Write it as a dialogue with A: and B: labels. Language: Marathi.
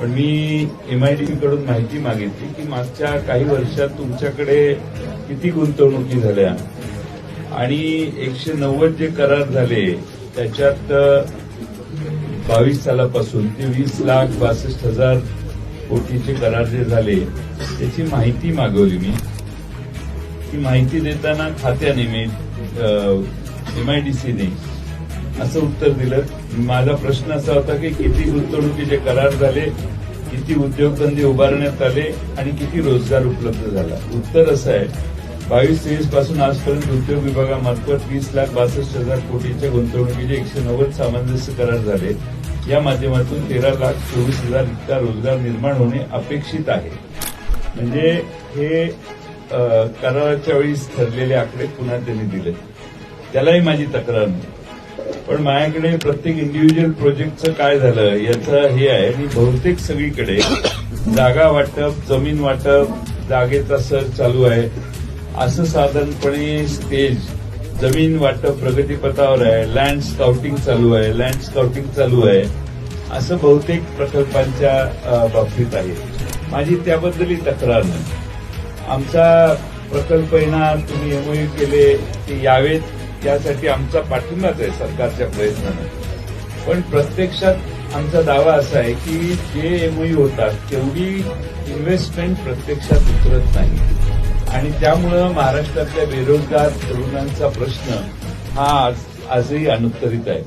A: पण मी एमआयडीसी कडून माहिती मागितली की मागच्या काही वर्षात तुमच्याकडे किती गुंतवणुकी झाल्या? आणि एकशे नव्वद जे करार झाले त्याच्यात बावीस सालापासून ते वीस लाख बासष्ट हजार कोटीचे करार जे झाले त्याची माहिती मागवली मी. ती माहिती देताना खात्याने एमआयडीसीने असं उत्तर दिलं. माझा प्रश्न असा होता की किती गुंतवणुकीचे करार झाले किती उद्योगधंदे उभारण्यात आले आणि किती रोजगार उपलब्ध झाला? उत्तर असं आहे. बावीस तेवीसपासून आजपर्यंत उद्योग विभागामार्फत वीस लाख बासष्ट हजार कोटीच्या गुंतवणुकीचे एकशे नव्वद सामंजस्य करार झाले. या माध्यमातून तेरा लाख चोवीस हजार इतका रोजगार निर्माण होणे अपेक्षित आहे. म्हणजे हे कराराच्या वेळीस ठरलेले आकडे पुन्हा त्यांनी दिले त्यालाही माझी तक्रार नाही. पण माझ्याकडे प्रत्येक इंडिव्हिज्युअल प्रोजेक्टचं काय झालं याचं हे आहे. मी बहुतेक सगळीकडे जागा वाटप जमीन वाटप जागेचा सर्च चालू आहे. असं साधारणपणे स्टेज जमीन वाटप प्रगतीपथावर आहे. लँड स्काउटिंग चालू आहे. लँड स्काउटिंग चालू आहे. असं बहुतेक प्रकल्पांच्या बाबतीत आहे. माझी त्याबद्दलही तक्रार नाही. आमचा प्रकल्प येणार तुम्ही एमओयू केले ते यावेत. यासाठी आमचा पाठिंबाच आहे सरकारच्या प्रयत्नानं. पण प्रत्यक्षात आमचा दावा असा आहे की जे एमओयू होतात तेवढी इन्व्हेस्टमेंट प्रत्यक्षात उतरत नाही. आणि त्यामुळं महाराष्ट्रातल्या बेरोजगार तरुणांचा प्रश्न हा आज आजही अनुत्तरित आहे.